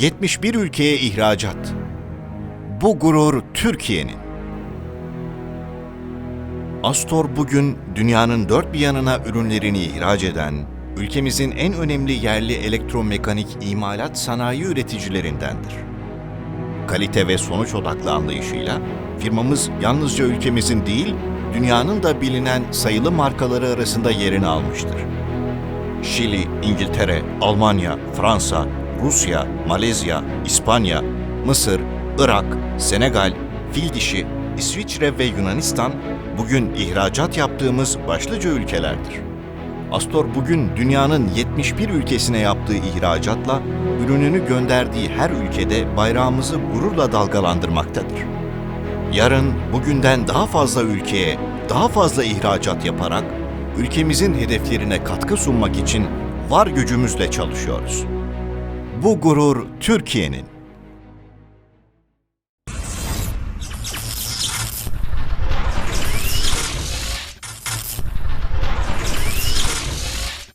71 ülkeye ihracat. Bu gurur Türkiye'nin. Astor bugün dünyanın dört bir yanına ürünlerini ihraç eden, ülkemizin en önemli yerli elektromekanik imalat sanayi üreticilerindendir. Kalite ve sonuç odaklı anlayışıyla firmamız yalnızca ülkemizin değil, dünyanın da bilinen sayılı markaları arasında yerini almıştır. Şili, İngiltere, Almanya, Fransa, Rusya, Malezya, İspanya, Mısır, Irak, Senegal, Fildişi, İsviçre ve Yunanistan bugün ihracat yaptığımız başlıca ülkelerdir. Astor bugün dünyanın 71 ülkesine yaptığı ihracatla ürününü gönderdiği her ülkede bayrağımızı gururla dalgalandırmaktadır. Yarın bugünden daha fazla ülkeye, daha fazla ihracat yaparak ülkemizin hedeflerine katkı sunmak için var gücümüzle çalışıyoruz. Bu gurur Türkiye'nin.